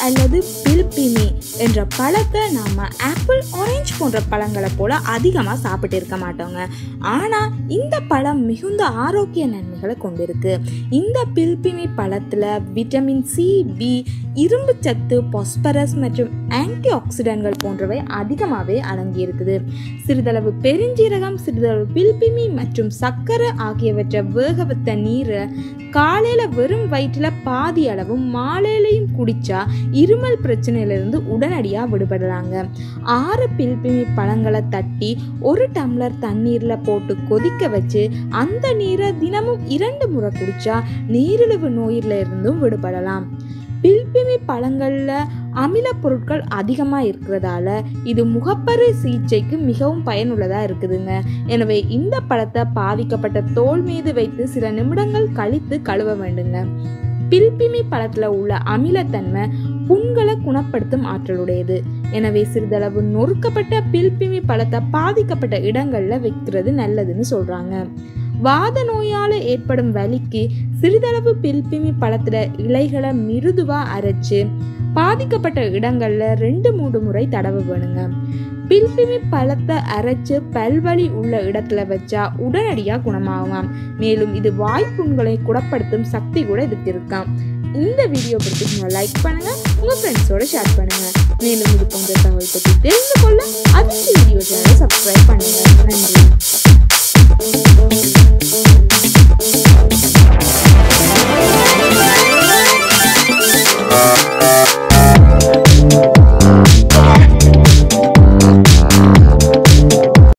அல்லது பில்பிமே என்ற பழத்தை நாம் ஆப்பிள் ஆரஞ்சு போன்ற பழங்களை போல் அதிகமாக சாப்பிட்டு இருக்க மாட்டோங்க. ஆனால் இந்த பழம் மிகுந்த ஆரோக்கிய நன்மைகளை கொண்டிருக்கு. இந்த பில்பிமி பழத்தில் விட்டமின் சி பி இரும்பு சத்து பாஸ்பரஸ் மற்றும் ஆன்டி ஆக்சிடென்ட்கள் போன்றவை அதிகமாகவே அடங்கி இருக்குது சிறிதளவு பெருஞ்சீரகம் சிறிதளவு பில்பிமி மற்றும் சர்க்கரை ஆகியவற்றை வேக வைத்த நீரை காலையில் வெறும் வயிற்றில் பாதி அளவும் மாலையிலையும் குடித்தா இருமல் பிரச்சனையிலிருந்து உடனடியாக விடுபடுறாங்க ஆறு பில்பிமி பழங்களை தட்டி ஒரு டம்ளர் தண்ணீரில் போட்டு கொதிக்க வச்சு அந்த நீரை தினமும் இரண்டு முறை குடித்தா நீரிழிவு நோயிலிருந்தும் விடுபடலாம். பில்பிமி பழங்களில் அமில பொருட்கள் அதிகமாக இருக்கிறதால இது முகப்பரு சிகிச்சைக்கு மிகவும் பயனுள்ளதாக இருக்குதுங்க. எனவே இந்த பழத்தை பாதிக்கப்பட்ட தோல் மீது வைத்து சில நிமிடங்கள் கழித்து கழுவ வேண்டுங்க. பில்பிமி பழத்தில் உள்ள அமிலத்தன்மை புண்களை குணப்படுத்தும் ஆற்றலுடையது. எனவே சிறிதளவு நொறுக்கப்பட்ட பில்பிமி பழத்தை பாதிக்கப்பட்ட இடங்களில் வைக்கிறது நல்லதுன்னு சொல்கிறாங்க வாத நோயால் ஏற்படும் வலிக்கு சிறிதளவு பில்பிமி பழத்துல இலைகளை மிருதுவா அரைச்சு பாதிக்கப்பட்ட இடங்கள்ல ரெண்டு மூணு முறை தடவு வேணுங்க. பில்பிமி பழத்தை அரைச்சு பல்வலி உள்ள இடத்துல வச்சா உடனடியாக குணமாகும் மேலும் இது வாய்ப்புண்களை குணப்படுத்தும் சக்தி கூட இதுக்கு இருக்காம் இந்த வீடியோ பிடிச்சிருந்தா லைக் பண்ணுங்க உங்க ஃப்ரெண்ட்ஸோட ஷேர் பண்ணுங்க. மேலும் இது போன்ற தகவல் பற்றி தெரிந்து கொள்ள அதிர்ச்சி வீடியோ சேனலை சப்ஸ்கிரைப் பண்ணுங்க.